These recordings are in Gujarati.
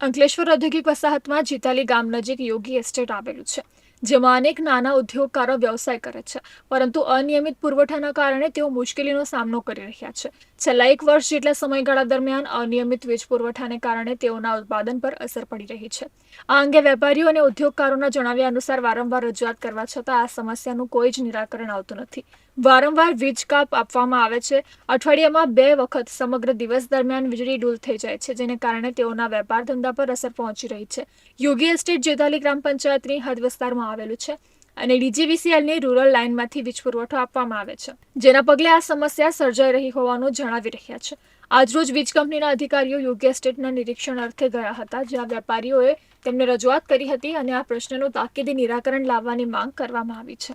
અંકલેશ્વર ઔદ્યોગિક વસાહતમાં જીતાલી ગામ નજીક યોગી એસ્ટેટ આવેલું છે, જેમાં અનેક નાના ઉદ્યોગકારો વ્યવસાય કરે છે. પરંતુ અનિયમિત પુરવઠાના કારણે તેઓ મુશ્કેલીનો સામનો કરી રહ્યા છે. છેલ્લા એક વર્ષ જેટલા સમયગાળા દરમિયાન અનિયમિત વીજ પુરવઠાને કારણે તેઓના ઉત્પાદન પર અસર પડી રહી છે. આ અંગે વેપારીઓ અને ઉદ્યોગકારોના જણાવ્યા અનુસાર વારંવાર રજૂઆત કરવા છતાં આ સમસ્યાનું કોઈ જ નિરાકરણ આવતું નથી. વારંવાર વીજ કાપ આપવામાં આવે છે. અઠવાડિયામાં બે વખત સમગ્ર દિવસ દરમિયાન વીજળી ડૂલ થઈ જાય છે, જેને કારણે તેઓના વેપાર ધંધા પર અસર પહોંચી રહી છે. યોગી એસ્ટેટ જેતાલી ગ્રામ પંચાયતની હદ વિસ્તારમાં આવેલું છે. અને ડીજીવીસીએલની રૂરલ લાઇનમાંથી વીજ પુરવઠો આપવામાં આવે છે, જેના પગલે આ સમસ્યા સર્જાઈ રહી હોવાનું જણાવી રહ્યા છે. આજરોજ વીજ કંપનીના અધિકારીઓ યોગ્ય સ્ટેટના નિરીક્ષણ અર્થે ગયા હતા, જ્યાં વેપારીઓએ તેમને રજૂઆત કરી હતી અને આ પ્રશ્નનું તાકીદે નિરાકરણ લાવવાની માંગ કરવામાં આવી છે.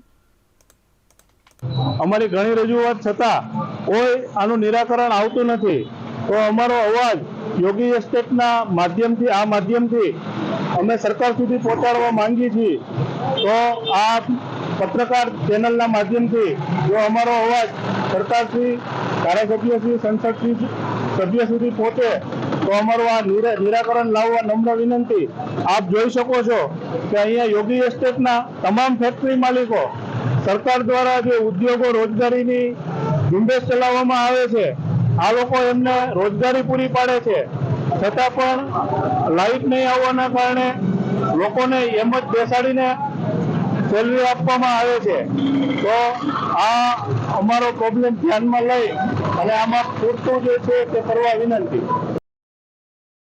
અમારી ઘણી રજૂઆત છતાં કોઈ આનું નિરાકરણ આવતું નથી. તો અમારો અવાજ યોગી એસ્ટેટના માધ્યમથી, આ માધ્યમથી અમે સરકાર સુધી પહોંચાડવા માંગીએ છીએ. તો આ પત્રકાર ચેનલના માધ્યમથી જો અમારો અવાજ સરકારથી ધારાસભ્યથી સંસદથી સભ્ય સુધી પહોંચે, તો અમારું આ નિરા- નિરાકરણ લાવવા નમ્ર વિનંતી. આપ જોઈ શકો છો કે અહીંયા યોગી એસ્ટેટના તમામ ફેક્ટરી માલિકો સરકાર દ્વારા જે ઉદ્યોગો રોજગારીની ઝુંબેશ ચલાવવામાં આવે છે, આ લોકો એમને રોજગારી પૂરી પાડે છે. છતાં પણ લાઇટ નહીં આવવાના કારણે લોકોને એમ જ બેસાડીને સેલરી આપવામાં આવે છે. તો આ અમારો પ્રોબ્લેમ ધ્યાનમાં લઈ અને આમાં પૂરતું જે છે તે કરવા વિનંતી.